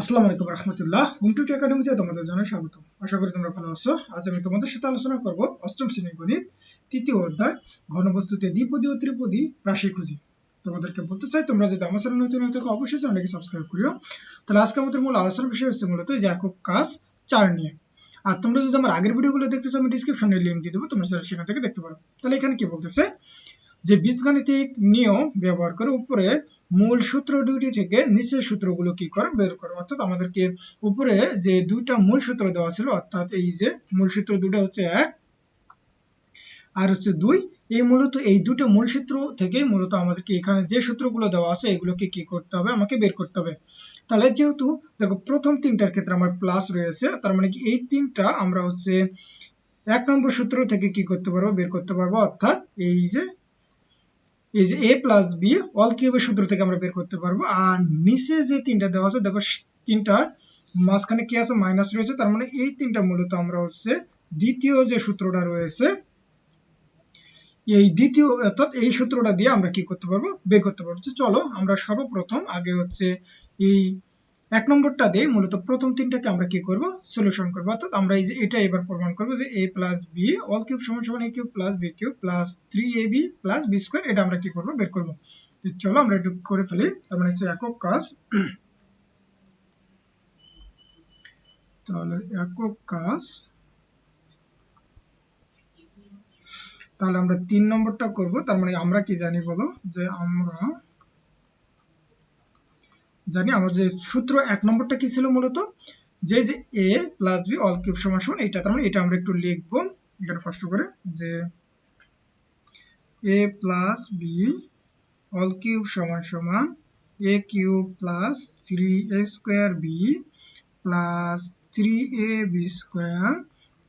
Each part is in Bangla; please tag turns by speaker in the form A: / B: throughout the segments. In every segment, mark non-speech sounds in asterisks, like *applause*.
A: আসসালামু আলাইকুম রহমতুল্লাহ। হুমটুটি একাডেমিতে তোমাদের জানাই স্বাগত আশা করি তোমরা ভালো আছো। আজ আমি তোমাদের সাথে আলোচনা করব অষ্টম শ্রেণির গণিত, তৃতীয় অধ্যায়, ঘনবস্তুতে দ্বিপদী ও ত্রিপদী রাশি খুঁজি। তোমাদেরকে বলতে চাই, তোমরা যদি আমার চ্যানেল নতুন হয়ে থাকো, অবশ্যই চ্যানেলকে সাবস্ক্রাইব করিও। তাহলে আজকে আমাদের মূল আলোচনার বিষয় হচ্ছে মূলত একক কাজ চার নিয়ে। আর তোমরা যদি আমার আগের ভিডিওগুলো দেখতে চাও, আমি ডিসক্রিপশনে লিঙ্ক দিয়ে দেবো, তোমরা সেখান থেকে দেখতে পারো। তাহলে এখানে কি বলতেছে? যে বীজগাণিতিক নিয়ম ব্যবহার করে উপরে মূল সূত্র দুইটি থেকে নিচের সূত্রগুলো কি করে বের করো? অর্থাৎ আমাদেরকে উপরে যে দুইটা মূল সূত্র দেওয়া ছিল, অর্থাৎ এই যে মূল সূত্র দুটো হচ্ছে এক আর হচ্ছে দুই, এই মূলত এই দুটো মূল সূত্র থেকে মূলত আমাদেরকে এখানে যে সূত্রগুলো দেওয়া আছে, এগুলোকে কি করতে হবে? আমাকে বের করতে হবে। তাহলে যেহেতু দেখো প্রথম তিনটার ক্ষেত্রে আমার প্লাস রয়েছে, তার মানে কি এই তিনটা আমরা হচ্ছে এক নম্বর সূত্র থেকে কি করতে পারব? বের করতে পারব। অর্থাৎ এই যে এই যে এ প্লাস বি অল কিউবের সূত্র থেকে আমরা বের করতে পারব। আর নিচে যে তিনটা দেওয়া আছে দেখো তিনটা, মাঝখানে কি আছে? মাইনাস রয়েছে। তার মানে এই তিনটা মূলত আমরা হচ্ছে দ্বিতীয় যে সূত্রটা রয়েছে, এই দ্বিতীয়, অর্থাৎ এই সূত্রটা দিয়ে আমরা কি করতে পারব? বের করতে পারব। চলো আমরা সর্বপ্রথম আগে হচ্ছে এই এক নম্বরটা দিয়ে মূলত প্রথম তিনটাকে আমরা কি করব? সলিউশন করব। অর্থাৎ আমরা এই যে এটা এবার প্রমাণ করব যে a plus b all cube সমান সমান a cube plus b cube plus three a b plus b square এটা আমরা কি করব? বের করব। তো চলো আমরা একটু করে ফেলি, তার মানে হচ্ছে একক কাজ। তাহলে একক কাজ। তাহলে আমরা তিন নম্বরটা করব, তার মানে আমরা কি জানি বলো? যে আমরা জানি, আমার যে সূত্র এক নম্বরটা কি ছিল মূলত? যে যে a plus b all cube সমান সমান, এটা, তার মানে এটা আমরা একটু লিখব। এখানে কষ্ট করে, যে a plus b all cube সমান সমান a cube plus three a square b plus three a b square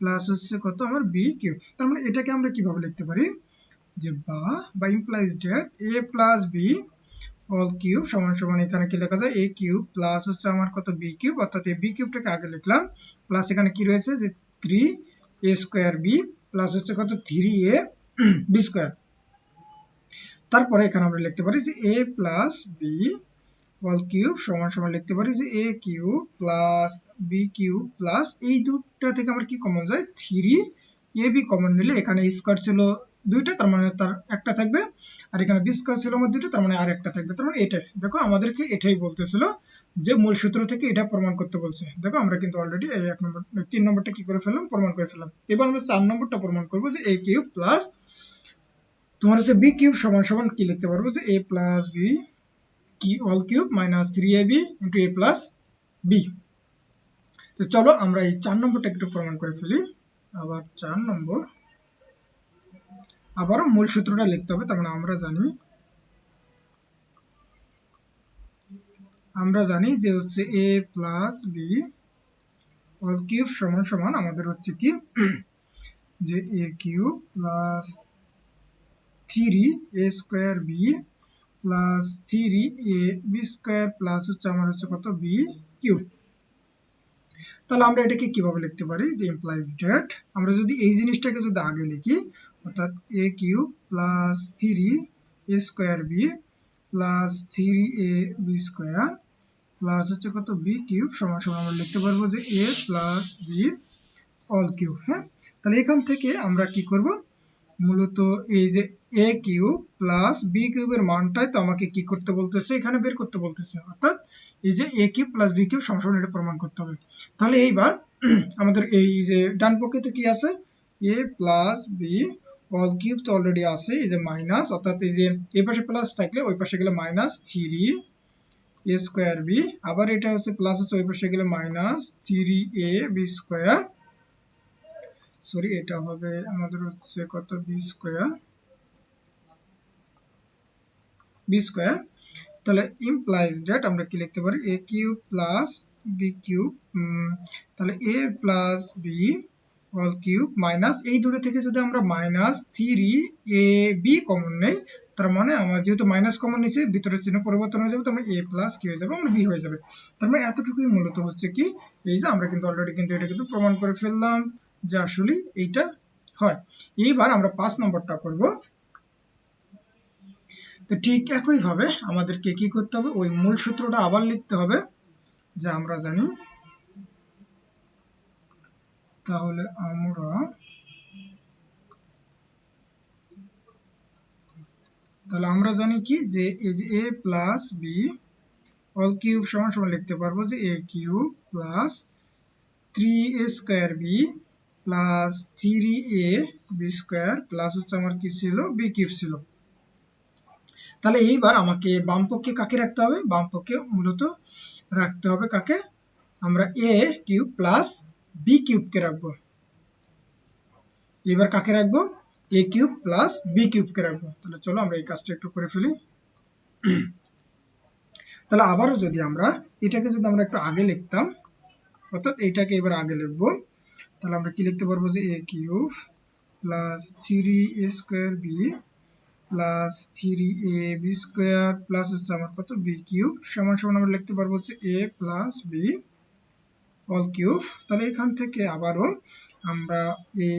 A: plus হচ্ছে কত আমার বি কিউব তার মানে এটাকে আমরা কীভাবে লিখতে পারি? যে বা বা implies that a plus b all cube সমান সমান এখানে কি লেখা যায়? এ কিউব প্লাস হচ্ছে আমার কত? বি কিউব অর্থাৎ এই বি কিউবটাকে আগে লিখলাম। প্লাস এখানে কি রয়েছে? যে three a square b plus হচ্ছে কত? থ্রি এ বি স্কোয়ার তারপরে এখানে আমরা লিখতে পারি যে a plus b all cube সমান সমান লিখতে পারি যে a cube plus b cube plus এই দুটা থেকে আমার কি কমন যায়? থ্রি এ বি কমন নিলে এখানে স্কোয়ার ছিল দুইটা, তার মানে তার একটা থাকবে, আর এখানে বি স্কোয়ার ছিল আমার দুইটা, তার মানে আর একটা থাকবে। তার মানে এটাই। দেখো, আমাদেরকে এটাই বলতেছিল যে মূল সূত্র থেকে এটা প্রমাণ করতে বলছে। দেখো, আমরা কিন্তু অলরেডি এই এক নম্বর তিন নম্বরটা কি করে ফেললাম? প্রমাণ করে ফেললাম। এবার আমরা চার নম্বরটা প্রমাণ করব যে এ কিউব প্লাস তোমার হচ্ছে বি কিউব সমান সমান কি লিখতে পারব? যে এ প্লাস বি কি whole cube minus three A B into A plus B তো চলো, আমরা এই চার নম্বরটা একটু প্রমাণ করে ফেলি। আবার চার নম্বর। আবারও মূল সূত্রটা লিখতে হবে, তার মানে আমরা জানি আমরা জানি যে হচ্ছে A plus B whole cube সমান সমান আমাদের হচ্ছে কি? যে A cube plus three A square B plus three A B square plus হচ্ছে আমার হচ্ছে কত? বি কিউব তাহলে আমরা এটাকে কীভাবে লিখতে পারি? যে ইমপ্লাইজ ডেট আমরা যদি এই জিনিসটাকে যদি আগে লিখি অর্থাৎ A cube plus three A square B plus three A B square plus হচ্ছে কত? বি কিউব সমান সমান আমরা লিখতে পারব যে A plus B whole cube হ্যাঁ? তাহলে এখান থেকে আমরা কি করব? মূলত এই যে এ কিউব প্লাস বি কিউবের মানটাই তো আমাকে কি করতে বলতেছে? এখানে বের করতে বলতেছে। অর্থাৎ এই যে A cube plus B cube সমান এটা প্রমাণ করতে হবে। তাহলে এইবার *clears throat* আমাদের এই যে ডান পক্ষে তো কি আছে? A plus B whole cube তো অলরেডি আছে, এই যে মাইনাস অর্থাৎ এই যে এই পাশে প্লাস থাকলে ওই পাশে গেলে minus three A square B আবার এটা হচ্ছে প্লাস আছে ওই পাশে গেলে minus three A B square sorry এটা হবে আমাদের হচ্ছে কত বি স্কোয়ার বি স্কোয়ার তাহলে ইমপ্লাইজ দ্যাট আমরা কি লিখতে পারি? A cube plus B cube তাহলে A plus B whole cube minus এই দুটো থেকে যদি আমরা minus three A B common নেই, তার মানে আমার যেহেতু মাইনাস কমন নিচ্ছে ভিতরের চিহ্ন পরিবর্তন হয়ে যাবে, তার মানে এ প্লাস কি হয়ে যাবে আমার বি হয়ে যাবে। তার মানে এতটুকুই মূলত হচ্ছে কি, এই যে আমরা কিন্তু অলরেডি কিন্তু এটা কিন্তু প্রমাণ করে ফেললাম যে আসলে এইটা হয়। এইবার আমরা পাঁচ নম্বরটা করব তো ঠিক একইভাবে আমাদেরকে কি করতে হবে? ওই মূল সূত্রটা আবার লিখতে হবে, যা আমরা জানি তাহলে আমরা তাহলে আমরা জানি কি? যে এই যে A plus B whole cube সমান সমান লিখতে পারব যে A cube plus three A square B plus three A B square plus হচ্ছে আমার কি ছিল? বি কিউব ছিল। তাহলে এইবার আমাকে বাম পক্ষে কাকে রাখতে হবে? বাম পক্ষে মূলত রাখতে হবে কাকে? আমরা এ কিউব প্লাস বি কিউবকে রাখব? এবার কাকে রাখব? এ কিউব প্লাস বি কিউবকে রাখব। তাহলে চলো আমরা এই কাজটা একটু করে ফেলি। তাহলে আবারও যদি আমরা এটাকে যদি আমরা একটু আগে লিখতাম, অর্থাৎ এইটাকে এবার আগে লিখব, তাহলে আমরা কি লিখতে পারব যে A cube plus three A square B plus three A B square plus হচ্ছে আমার কত? বি কিউব সমান সমান আমরা লিখতে পারব হচ্ছে A plus B whole cube তাহলে এখান থেকে আবারও আমরা এ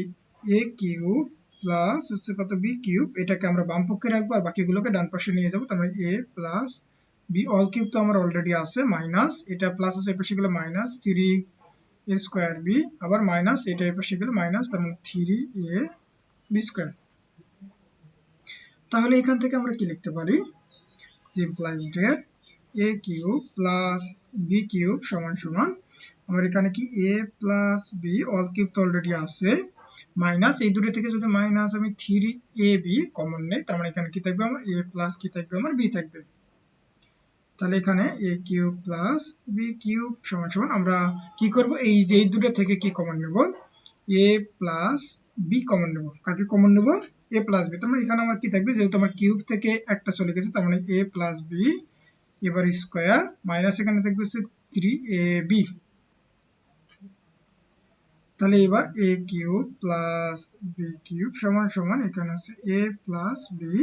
A: এ কিউব প্লাস হচ্ছে কত? বি কিউব এটাকে আমরা বাম পক্ষে রাখব আর বাকিগুলোকে ডান পাশে নিয়ে যাব। তার মানে A plus B whole cube তো আমার অলরেডি আছে মাইনাস এটা প্লাস আছে এই পাশে গেলে minus three A square B আবার মাইনাস এটা এই পাশে গেলে মাইনাস তার মানে থ্রি এ বি স্কোয়ার তাহলে এখান থেকে আমরা কি লিখতে পারি? যে implies that A cube plus B cube সমান সমান আমার এখানে কি A plus B whole cube তো অলরেডি আছে। মাইনাস এই দুটো থেকে যদি মাইনাস আমি থ্রি এ বি কমন নেই, তার মানে এখানে কি থাকবে আমার? এ প্লাস কি থাকবে? আমার বি থাকবে। তাহলে এখানে A cube plus B cube সমান সমান আমরা কি করব? এই যে, এই দুটো থেকে কি কমন নেব? এ প্লাস বি কমন নেব। কাকে কমন নেব? এ প্লাস বি তার মানে এখানে আমার কি থাকবে? যেহেতু আমার কিউব থেকে একটা চলে গেছে, তার মানে এ প্লাস বি এবার স্কোয়ার মাইনাস এখানে থাকবে হচ্ছে থ্রি এ বি তাহলে এবার A cube plus B cube সমান সমান এখানে হচ্ছে এ প্লাস বি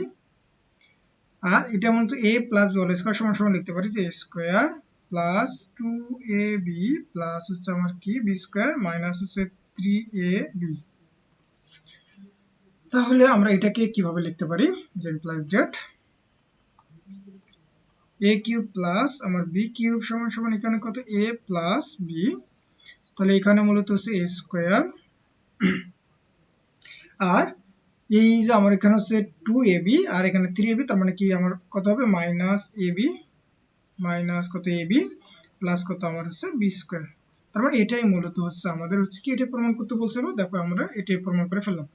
A: আর এটা মনে হচ্ছে A plus B whole square সমান সমান লিখতে পারি যে square plus two A B plus হচ্ছে আমার কি? বি স্কোয়ার মাইনাস হচ্ছে থ্রি এ বি তাহলে আমরা এটাকে কীভাবে লিখতে পারি? যে plus that A cube plus আমার বি কিউব সমান সমান এখানে কত? এ প্লাস বি তাহলে এখানে মূলত হচ্ছে এ স্কোয়ার আর এই যে আমার এখানে হচ্ছে টু আর এখানে থ্রি এবি তার মানে কি আমার কত হবে? মাইনাস মাইনাস কত প্লাস কত আমার হচ্ছে বি স্কোয়ার মানে এটাই মূলত হচ্ছে আমাদের হচ্ছে কি এটা প্রমাণ করতে বলছিল দেখো আমরা এটাই প্রমাণ করে ফেললাম।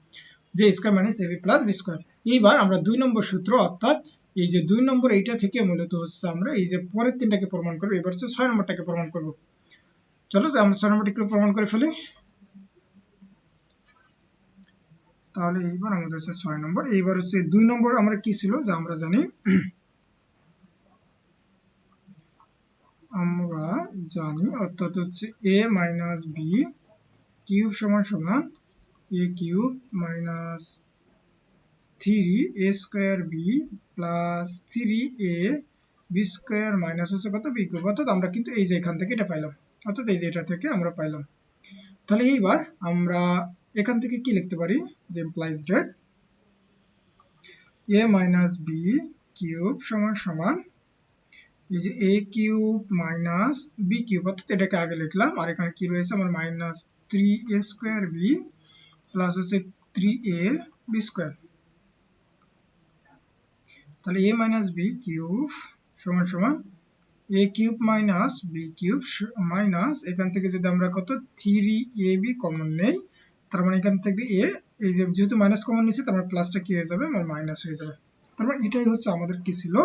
A: যে square minus A B plus B square এইবার আমরা দুই নম্বর সূত্র অর্থাৎ এই যে দুই নম্বর এইটা থেকে মূলত হচ্ছে আমরা এই যে পরের তিনটাকে প্রমাণ করব, এবার হচ্ছে ছয় নম্বরটাকে প্রমাণ করব। চলো আমরা ছয় নম্বরটা একটু প্রমাণ করে ফেলি। তাহলে এইবার আমাদের হচ্ছে ছয় নম্বর। এইবার হচ্ছে দুই নম্বর আমরা কি ছিল যে আমরা জানি? আমরা জানি অর্থাৎ হচ্ছে এ মাইনাস বি কিউব সমান সমান A cube minus three A square B plus three A B square minus হচ্ছে কত? বি কিউব অর্থাৎ আমরা কিন্তু এই যে এখান থেকে এটা পাইলাম। অর্থাৎ এই যে এটা থেকে আমরা পাইলাম। তাহলে এইবার আমরা এখান থেকে কি লিখতে পারি? যে implies that A minus B cube সমান সমান এই যে A cube minus B cube অর্থাৎ এটাকে আগে লিখলাম, আর এখানে কি রয়েছে? আমার minus three A square B plus হচ্ছে থ্রি এ বি স্কোয়ার তাহলে এ মাইনাস বি কিউব সমান সমান A cube minus B cube minus এখান থেকে যদি আমরা কত? থ্রি কমন নেই, তার মানে এখান থেকে এ এই যে যেহেতু মাইনাস কমন নিচ্ছে তার মানে প্লাসটা কি হয়ে যাবে? আমার মাইনাস হয়ে যাবে। তার মানে এটাই হচ্ছে আমাদের কি ছিল?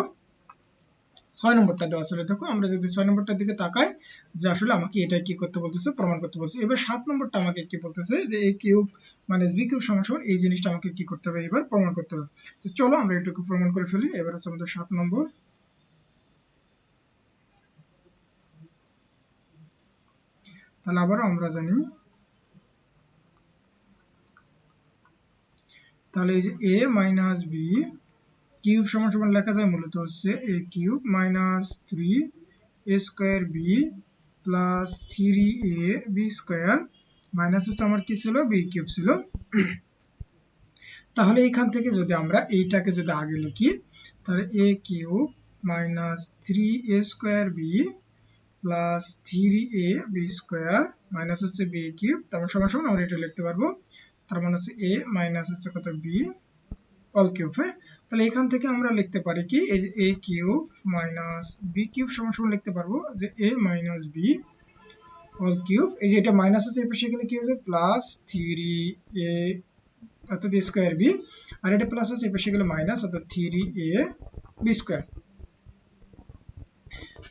A: ছয় নম্বরটা দেওয়া ছিল। দেখো, আমরা যদি ছয় নম্বরটার দিকে তাকাই, যে আসলে আমাকে এটাই কি করতে বলতেছে, প্রমাণ করতে বলছে। এবার সাত নম্বরটা আমাকে কি বলতেছে? যে A cube minus B cube সমান এই জিনিসটা আমাকে কি করতে হবে? এবার প্রমাণ করতে হবে। তো চলো আমরা এটুকু প্রমাণ করে ফেলি। এবার হচ্ছে আমাদের সাত নম্বর। তাহলে আবারও আমরা জানি। তাহলে এই যে এ মাইনাস বি কিউব সমান সমান লেখা যায় মূলত হচ্ছে A cube minus three A square B plus three A B square minus হচ্ছে আমার কি ছিল? বি কিউব ছিল। তাহলে এইখান থেকে যদি আমরা এইটাকে যদি আগে লিখি, তাহলে A cube minus three A square B plus three A B square minus হচ্ছে বি কিউব তারপর সমান সমান আমরা এটা লিখতে পারব। তার মানে হচ্ছে এ মাইনাস হচ্ছে কত বি অল কিউব হ্যাঁ? তাহলে এখান থেকে আমরা লিখতে পারি কি, এই যে A cube minus B cube সমান সমান লিখতে পারব যে A minus B whole cube এই যে এটা মাইনাস আছে পাশে গেলে কি হচ্ছে প্লাস থ্রি এ অর্থাৎ স্কোয়ার বি আর এটা প্লাস আছে এই পাশে গেলে মাইনাস অর্থাৎ থ্রি এ বি স্কোয়ার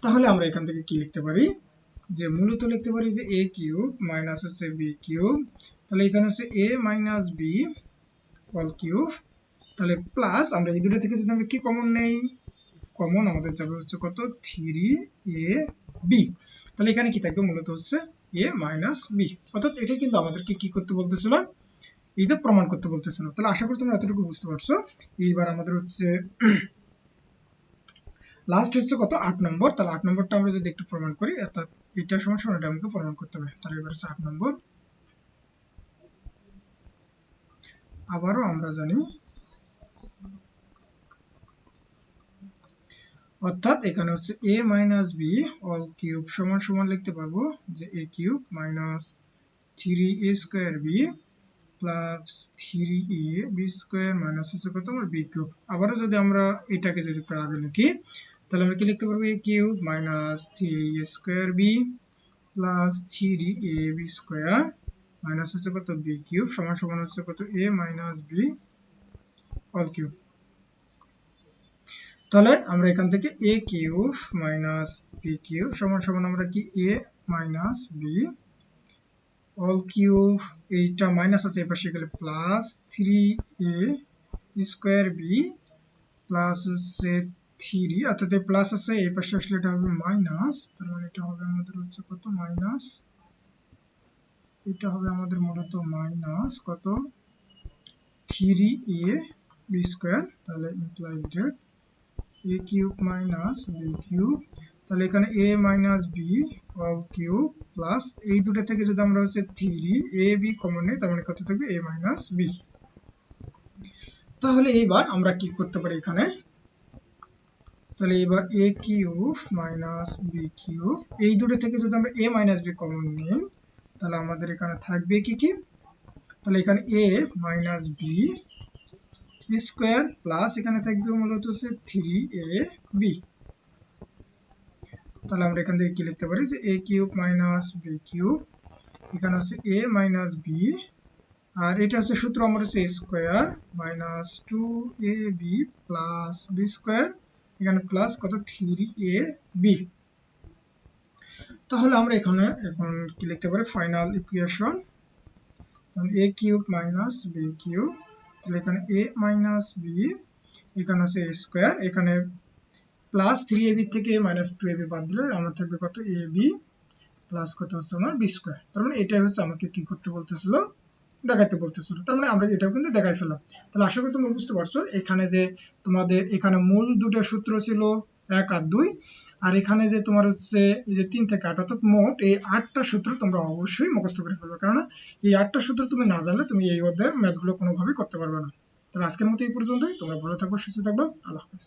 A: তাহলে আমরা এখান থেকে কি লিখতে পারি? যে মূলত লিখতে পারি যে এ কিউব মাইনাস হচ্ছে বি কিউব। তাহলে এখানে হচ্ছে A minus B whole cube. তাহলে প্লাস আমরা এই দুটো থেকে যদি আমরা কি কমন নেই? কমন আমাদের যাবে হচ্ছে কত? থ্রি এ বি তাহলে এখানে কি থাকবে? মূলত হচ্ছে এ মাইনাস বি অর্থাৎ এটাই কিন্তু আমাদেরকে কি করতে বলতেছিল? এই যে প্রমাণ করতে বলতেছিল। তাহলে আশা করি তোমরা এতটুকু বুঝতে পারছ। এইবার আমাদের হচ্ছে লাস্ট হচ্ছে কত? আট নম্বর। তাহলে আট নম্বরটা আমরা যদি একটু প্রমাণ করি, অর্থাৎ এটা সময় এটা আমাকে প্রমাণ করতে হবে। তাহলে এবার হচ্ছে আট নম্বর। আবারও আমরা জানি, অর্থাৎ এখানে হচ্ছে a minus B whole cube সমান সমান লিখতে পারব যে a cube minus three A square B plus three A B square minus হচ্ছে কত? আমার বি কিউব আবারও যদি আমরা এটাকে যদি আগে লিখি তাহলে আমরা কি লিখতে পারব? A cube minus three A square B plus three A B square minus হচ্ছে কত? বি কিউব সমান সমান হচ্ছে কত? A minus B whole cube তাহলে আমরা এখান থেকে A cube minus B cube সমান সমান আমরা কি? A minus B whole cube এইটা মাইনাস আছে এপাশে গেলে plus three A square B plus হচ্ছে থ্রি অর্থাৎ এই প্লাস আছে এই পাশে আসলে এটা হবে মাইনাস তার মানে এটা হবে আমাদের হচ্ছে কত? মাইনাস এটা হবে আমাদের মূলত মাইনাস কত? থ্রি এ বি স্কোয়ার তাহলে implies that A cube minus B cube তাহলে এখানে A minus B whole cube plus এই দুটো থেকে যদি আমরা হচ্ছে থ্রি এ বি কমন নিই, তার মানে কত থাকবে? এ মাইনাস বি তাহলে এইবার আমরা কি করতে পারি এখানে? তাহলে এবার A cube minus B cube. এই দুটো থেকে যদি আমরা এ মাইনাস বি কমন নিই, তাহলে আমাদের এখানে থাকবে কি কি? তাহলে এখানে A minus B square plus এখানে থাকবে মূলত হচ্ছে থ্রি এ বি তাহলে আমরা এখান থেকে কি লিখতে পারি? যে A cube minus B cube, এখানে হচ্ছে এ মাইনাস বি আর এটা হচ্ছে সূত্র আমার হচ্ছে square minus two A B plus B square. এখানে প্লাস কত? থ্রি এ বি তাহলে আমরা এখানে এখন কি লিখতে পারি? Final equation A cube minus B cube তাহলে এখানে এ মাইনাস বি এখানে হচ্ছে এ স্কোয়ার এখানে প্লাস থ্রি এ বি থেকে মাইনাস টু এ বি বাদ দিলে আমার থাকবে কত? এ বি প্লাস কত হচ্ছে আমার? বি স্কোয়ার তার মানে এটাই হচ্ছে আমাকে কি করতে বলতেছিল? দেখাইতে বলতেছিল। তার মানে আমরা এটাও কিন্তু দেখাই ফেলাম তাহলে আশা করি তোমরা বুঝতে পারছ, এখানে যে তোমাদের, এখানে মূল দুটো সূত্র ছিল এক আর দুই, আর এখানে যে তোমার হচ্ছে এই যে তিন থেকে আট, অর্থাৎ মোট এই আটটা সূত্র তোমরা অবশ্যই মুখস্থ করে ফেলবে। কারণ এই আটটা সূত্র তুমি না জানলে তুমি এই অধ্যায়ের ম্যাথগুলো কোনোভাবেই করতে পারবে না। তাহলে আজকের মতো এই পর্যন্তই। তোমরা ভালো থাকব সুস্থ থাকবে। আল্লাহ হাফেজ।